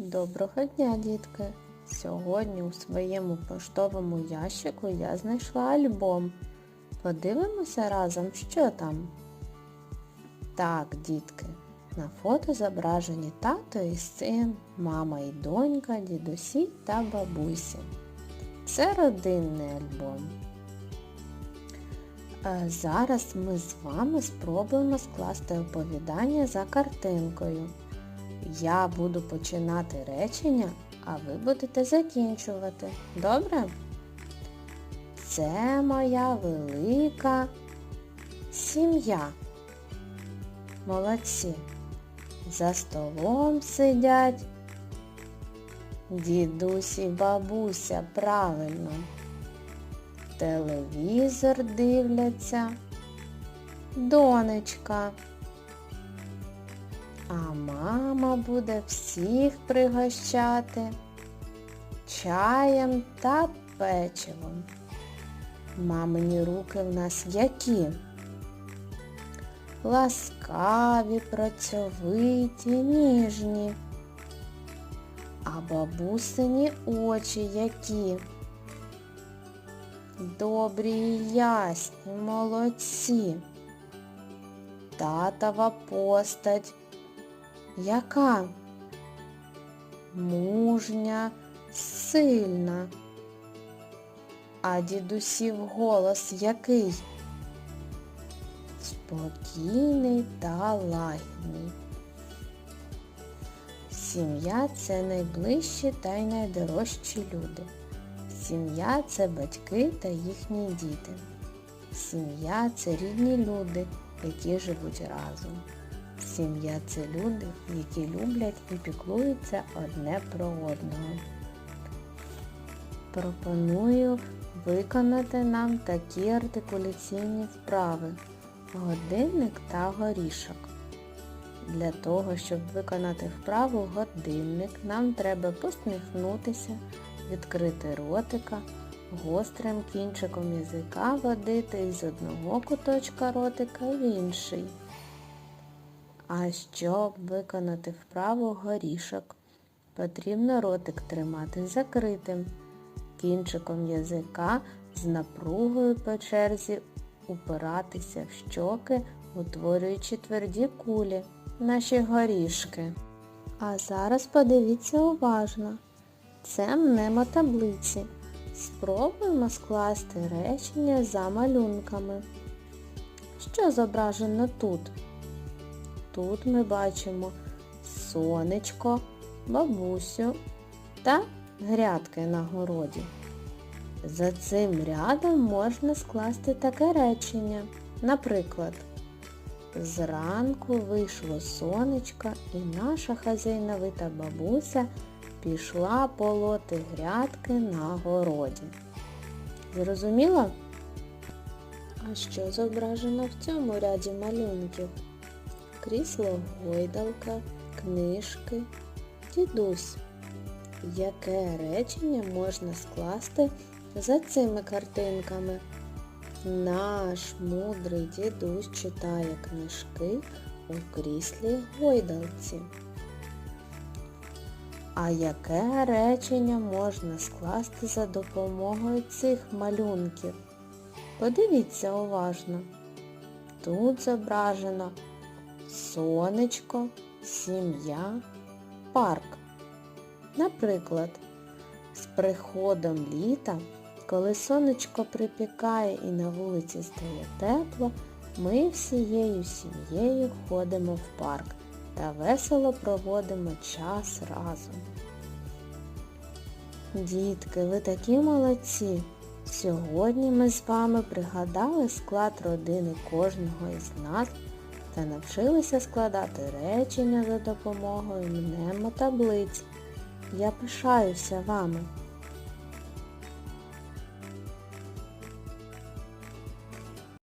Доброго дня, дітки! Сьогодні у своєму поштовому ящику я знайшла альбом. Подивимося разом, що там. Так, дітки, на фото зображені тато і син, мама і донька, дідусі та бабусі. Це родинний альбом. Зараз ми з вами спробуємо скласти оповідання за картинкою. Я буду починати речення, а ви будете закінчувати. Добре? Це моя велика сім'я. Молодці. За столом сидять дідусь і бабуся, правильно. Телевізор дивляться. Донечка. А мама буде всіх пригощати чаєм та печивом. Мамині руки в нас які? Ласкаві, працьовиті, ніжні. А бабусині очі які? Добрі і ясні, молодці. Татова постать яка? Мужня, сильна. А дідусів голос який? Спокійний та лагідний. Сім'я це найближчі та й найдорожчі люди. Сім'я це батьки та їхні діти. Сім'я це рідні люди, які живуть разом. Сім'я це люди, які люблять і піклуються одне про одного. Пропоную виконати нам такі артикуляційні вправи годинник та горішок. Для того, щоб виконати вправу годинник, нам треба посміхнутися, відкрити ротика, гострим кінчиком язика водити із одного куточка ротика в інший. А щоб виконати вправу горішок, потрібно ротик тримати закритим, кінчиком язика з напругою по черзі упиратися в щоки, утворюючи тверді кулі, наші горішки. А зараз подивіться уважно. Це мнемотаблиці. Спробуємо скласти речення за малюнками. Що зображено тут? Тут ми бачимо сонечко, бабусю та грядки на городі. За цим рядом можна скласти таке речення. Наприклад, зранку вийшло сонечко і наша хазяйновита бабуся пішла полоти грядки на городі. Зрозуміло? А що зображено в цьому ряді малюнків? Крісло гойдалка, книжки, дідусь. Яке речення можна скласти за цими картинками? Наш мудрий дідусь читає книжки у кріслі гойдалці. А яке речення можна скласти за допомогою цих малюнків? Подивіться уважно. Тут зображено сонечко, сім'я, парк. Наприклад, з приходом літа, коли сонечко припікає і на вулиці стає тепло, ми всією сім'єю ходимо в парк та весело проводимо час разом. Дітки, ви такі молодці! Сьогодні ми з вами пригадали склад родини кожного із нас та навчилися складати речення за допомогою мнемотаблиць. Я пишаюся вами.